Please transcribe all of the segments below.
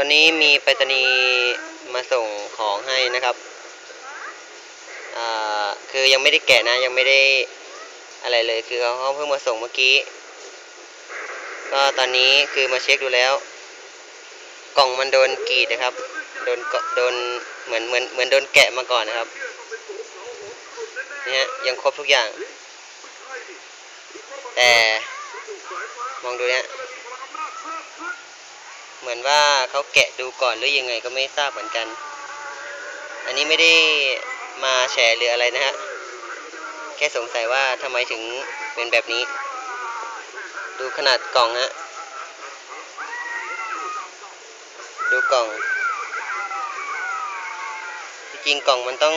อนนี้มีไปรษณีย์มาส่งของให้นะครับ คือยังไม่ได้แกะนะยังไม่ได้อะไรเลยคือเขาเพิ่งมาส่งเมื่อกี้ ก็ตอนนี้คือมาเช็คดูแล้ว กล่องมันโดนกรีดนะครับ โดนโดนเหมือนเหมือนเหมือนโดนแกะมาก่อนนะครับนี่ฮะยังครบทุกอย่าง แต่มองดูเนี่ย เหมือนว่าเขาแกะดูก่อนหรือยังไงก็ไม่ทราบเหมือนกัน อันนี้ไม่ได้มาแฉหรืออะไรนะฮะ แค่สงสัยว่าทำไมถึงเป็นแบบนี้ ดูขนาดกล่องฮะ ดูกล่อง จริงกล่องมันต้อง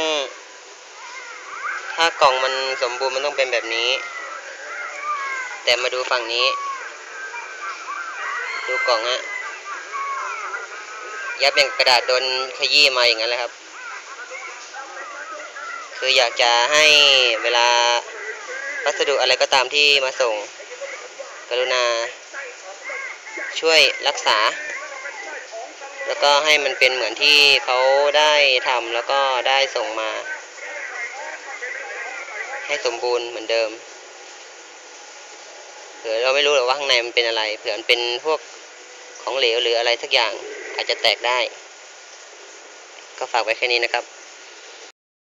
ถ้ากล่องมันสมบูรณ์มันต้องเป็นแบบนี้ แต่มาดูฝั่งนี้ ดูกล่องฮะ ยับอย่างกระดาษโดนขยี้มาอย่างนั้นแหละครับ คืออยากจะให้เวลาพัสดุอะไรก็ตามที่มาส่ง กรุณา ช่วยรักษา แล้วก็ให้มันเป็นเหมือนที่เขาได้ทำแล้วก็ได้ส่งมา ให้สมบูรณ์เหมือนเดิมเผื่อเราไม่รู้หรอกว่าข้างในมันเป็นอะไร เผื่อมันเป็นพวกของเหลวหรืออะไรสักอย่าง อาจจะแตกได้ ก็ฝากไว้แค่นี้นะครับ